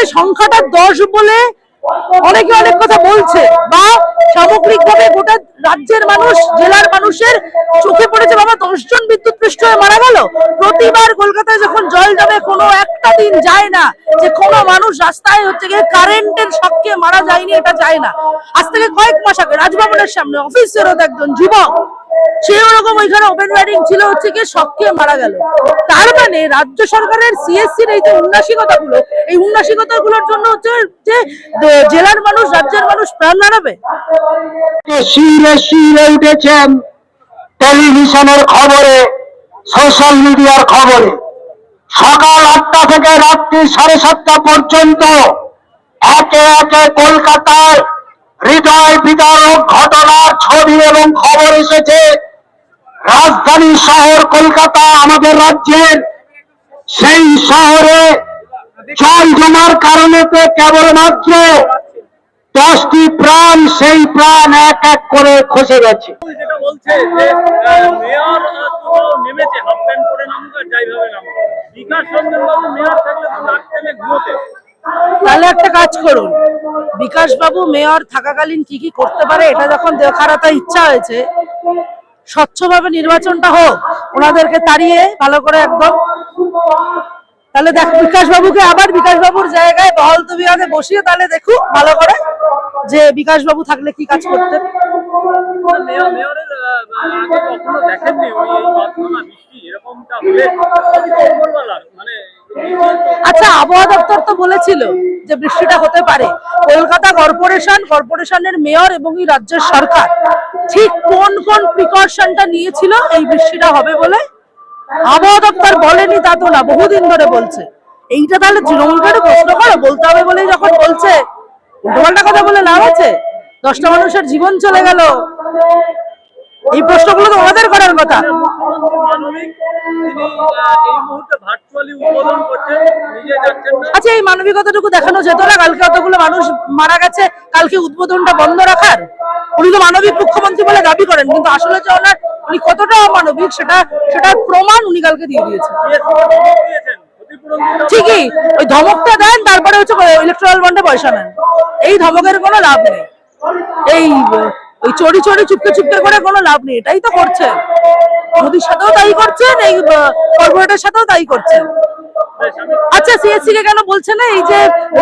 কালকে সংখ্যাটা দশ বলে অনেকে অনেক কথা বলছে বা সামগ্রিকভাবে গোটা রাজ্যের মানুষ, জেলার মানুষের চোখে পড়েছে, বাবা, দশজন বিদ্যুৎ পৃষ্ঠ হয়ে মারা গেল। প্রতিবার কলকাতায় যখন জল জমে, কোনো একটা দিন যায় না যে কোনো মানুষ রাস্তায় হচ্ছে গিয়ে কারেন্টের শখকে মারা যায়নি, এটা যায় না। আজ থেকে কয়েক মাস আগে রাজভবনের সামনে অফিস ফেরত একজন যুবক ওইখানে ওপেন ছিল হচ্ছে গিয়ে শখকে মারা গেল। তার মানে রাজ্য সরকারের সিএসসির এই যে এই জন্য হচ্ছে যে জেলার মানুষ, রাজ্যের মানুষ প্রাণ শিরে শিরে উঠেছেন টেলিভিশনের খবরে, সোশ্যাল মিডিয়ার খবরে? সকাল আটটা থেকে রাত্রি সাড়ে সাতটা পর্যন্ত একে একে কলকাতায় হৃদয় বিদারক ঘটনার ছবি এবং খবর এসেছে। রাজধানী শহর কলকাতা আমাদের রাজ্যের সেই শহরে জল জমার কারণে তো কেবলমাত্র দশটি প্রাণ সেই প্রাণ এক এক করে খসে গেছে। তাহলে একটা কাজ করুন বিকাশ বাবু মেয়র থাকাকালীন কি কি করতে পারে এটা যখন দেখার এত ইচ্ছা হয়েছে স্বচ্ছভাবে নির্বাচনটা হোক ওনাদেরকে তাড়িয়ে ভালো করে একদম। তাহলে দেখ বিকাশ বাবুকে আবার বিকাশ বাবুর জায়গায় বহল তবিয়াতে বসিয়ে তাহলে দেখুক ভালো করে যে বিকাশ বাবু থাকলে কি কাজ করতেন। মানে আচ্ছা আবহাওয়া দপ্তর তো বলেছিল যে বৃষ্টিটা হতে পারে, কলকাতা কর্পোরেশন, কর্পোরেশনের মেয়র এবং এই রাজ্যের সরকার, ঠিক কোন কোন প্রিকশনটা নিয়েছিল এই বৃষ্টিটা হবে বলে? আবহাওয়া দপ্তর বলেনি, তা তো না, বহুদিন ধরে বলছে। এইটা তাহলে তৃণমূলকে প্রশ্ন করো, বলতে হবে বলেই যখন বলছে, উল্টোপাল্টা কথা বলে লাভ আছে? দশটা মানুষের জীবন চলে গেল। এই প্রশ্নগুলো তো ওনাদের করার কথা। আচ্ছা এই মানবিকতাটুকু দেখানো যেত না? কালকে অতগুলো মানুষ মারা গেছে কালকে উদ্বোধনটা বন্ধ রাখার? উনি তো মানবিক মুখ্যমন্ত্রী বলে দাবি করেন কিন্তু আসলে যে ওনার উনি কতটা অমানবিক সেটা সেটার প্রমাণ উনি কালকে দিয়ে দিয়েছেন। ঠিকই ওই ধমকটা দেন তারপরে হচ্ছে ইলেকট্রাল বন্ডে পয়সা নেন। এই ধমকের কোনো লাভ নেই। এই ওই চড়ি চড়ি চুপকে চুপকে করে কোনো লাভ নেই এটাই তো করছেন মোদির সাথেও তাই করছেন, এই কর্পোরেটের সাথেও তাই করছেন। আচ্ছা সিএসসি কে কেন বলছে না? এই যে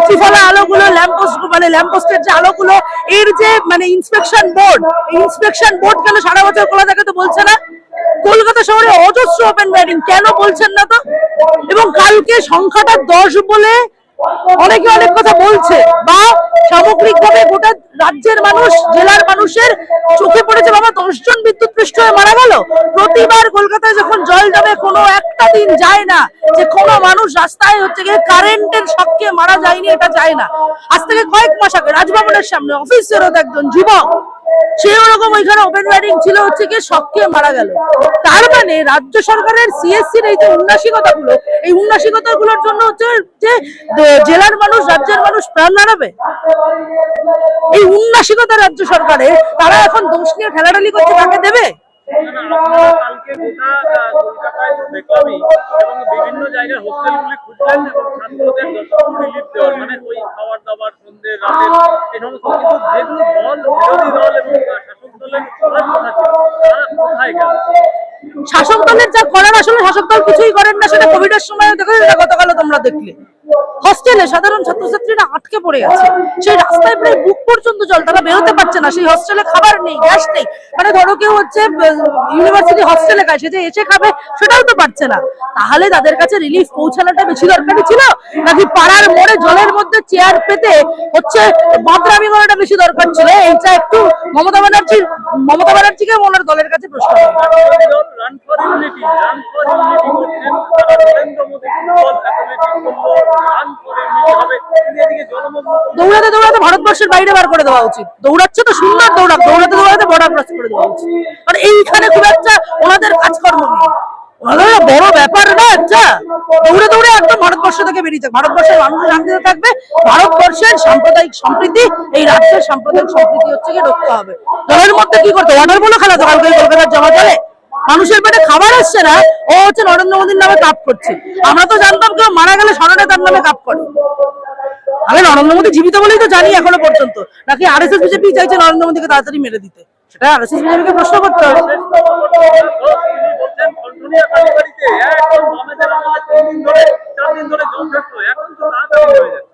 ত্রিফলা আলোগুলো ল্যাম্পপোস্ট মানে ল্যাম্পপোস্টের যে আলোগুলো, এর যে মানে ইন্সপেকশন বোর্ড ইন্সপেকশন বোর্ড কেন সারা বছর খোলা থাকে তো বলছে না? কলকাতা শহরে অজস্র ওপেন ব্যাটিং কেন বলছেন না তো? এবং কালকে সংখ্যাটা দশ বলে অনেকে অনেক কথা বলছে। বা সামগ্রিকভাবে গোটা রাজ্যের মানুষ, জেলার মানুষের চোখে পড়েছে, বাবা, দশজন বিদ্যুৎ পৃষ্ঠ হয়ে মারা গেল। প্রতিবার কলকাতায় যখন জল জমে, কোনো একটা দিন যায় না যে কোনো মানুষ রাস্তায় হচ্ছে গিয়ে কারেন্টের শখকে মারা যায়নি, এটা যায় না। আজ থেকে কয়েক মাস আগে রাজভবনের সামনে অফিস ফেরত একজন যুবক সেই রকম ওইখানে ওপেন ওয়ারিং ছিল হচ্ছে গিয়ে সবকে মারা গেল। তার মানে রাজ্য সরকারের সিএসসির এই যে উন্নাসিকতাগুলো, এই উন্নাসিকতাগুলোর জন্য হচ্ছে যে জেলার মানুষ, রাজ্যের মানুষ প্রাণ হারাবে? এই উন্নাসিকতা রাজ্য সরকারের তারা এখন দোষ নিয়ে ঠেলাঠালি করছে, তাকে দেবে? বিভিন্ন জায়গায় দাবার সমস্ত কিন্তু শাসক দলের কথা কোথায় শাসক দলের যা করার, আসলে শাসক দল কিছুই করেন না, সেটা কোভিড এর সময় দেখো গতকালও তোমরা দেখলে। হস্টেলে সাধারণ ছাত্রছাত্রীরা আটকে পড়ে আছে। সেই রাস্তায় প্রায় বুক পর্যন্ত জল, তারা বেরোতে পারছে না। সেই হস্টেলে খাবার নেই গ্যাস নেই। মানে ধরো কেউ হচ্ছে ইউনিভার্সিটি হস্টেলে খায়, সে যে এসে খাবে, সেটাও তো পারছে না। তাহলে তাদের কাছে রিলিফ পৌঁছানোটা বেশি দরকারি ছিল? নাকি পাড়ার মোড়ে জলের মধ্যে চেয়ার পেতে হচ্ছে, বাদরামি করাটা বেশি দরকার ছিল? এইটা একটু মমতা ব্যানার্জি, মমতা ব্যানার্জিকে ওনার দলের কাছে প্রশ্ন দৌড়াতে দৌড়াতে ভারতবর্ষের বাইরে বার করে দেওয়া উচিত। দৌড়াচ্ছে তো সুন্দর দৌড়াক, দৌড়াতে দৌড়াতে বর্ডার ক্রস করে দেওয়া উচিত। কারণ এইখানে খুব একটা ওনাদের কাজকর্ম নেই। বড় ব্যাপার না আচ্ছা। দৌড়ে দৌড়ে একদম ভারতবর্ষ থেকে বেরিয়ে যাক। ভারতবর্ষের মানুষ শান্তিতে থাকবে, ভারতবর্ষের সাম্প্রদায়িক সম্প্রীতি, এই রাজ্যের সাম্প্রদায়িক সম্প্রীতি হচ্ছে গিয়ে রক্ষা হবে। দলের মধ্যে কি করতে অর্ডার বলে খেলা তো কালকে কলকাতার জমা চলে মানুষের পেটে খাবার আসছে না, ও হচ্ছে নরেন্দ্র মোদীর নামে কাপ করছে। আমরা তো জানতাম কেউ মারা গেলে স্মরণে তার নামে কাপ করে। আরে নরেন্দ্র মোদী জীবিত বলেই তো জানি এখনও পর্যন্ত। নাকি আর এস এস বিজেপি চাইছে নরেন্দ্র মোদীকে তাড়াতাড়ি মেরে দিতে? সেটা আর এস এস বিজেপিকে প্রশ্ন করতে হবে। এখন তো তাড়াতাড়ি হয়ে যাচ্ছে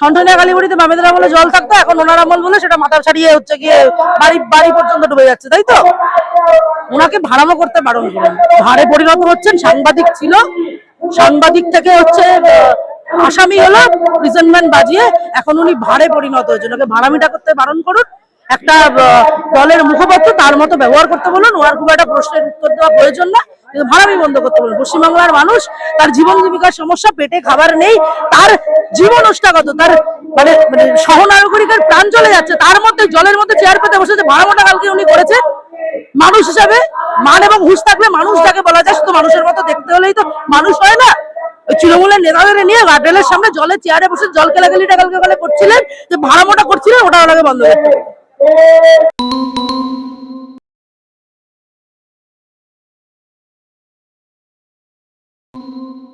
ঠনঠনিয়া কালীবাড়িতে বামেদের আমলে জল থাকতো, এখন ওনার আমল বলে সেটা মাথা ছাড়িয়ে হচ্ছে গিয়ে বাড়ি বাড়ি পর্যন্ত ডুবে যাচ্ছে, তাই তো? ওনাকে ভাড়ামো করতে বারণ ভাড়ে পরিণত হচ্ছেন সাংবাদিক ছিল, সাংবাদিক থেকে হচ্ছে আসামি হলো প্রিজনম্যান বাজিয়ে এখন উনি ভাড়ে পরিণত হয়েছে ওনাকে ভাড়ামিটা করতে বারণ করুন। একটা দলের মুখপাত্র তার মতো ব্যবহার করতে বলুন, ওনার খুব একটা প্রশ্নের উত্তর দেওয়া প্রয়োজন না। কিন্তু ভাড়ামি বন্ধ করতে বলুন। পশ্চিমবাংলার মানুষ তার জীবন জীবিকার সমস্যা, পেটে খাবার নেই, তার জীবন ওষ্ঠাগত তার মানে মানে সহনাগরিকের প্রাণ চলে যাচ্ছে, তার মধ্যে, জলের মধ্যে চেয়ার পেতে বসেছে, ভাড়ামোটা কালকে উনি করেছে। মানুষ হিসাবে মান এবং হুশ থাকলে মানুষ যাকে বলা যায় শুধু মানুষের মতো দেখতে হলেই তো মানুষ হয় না। তৃণমূলের নেতাদের নিয়ে গার্ডেলের সামনে জলে চেয়ারে বসে জল কেলাকেলিটা কালকে করছিলেন, যে ভাড়ামোটা করছিলেন, ওটা ওনাকে বন্ধ করতে হবে।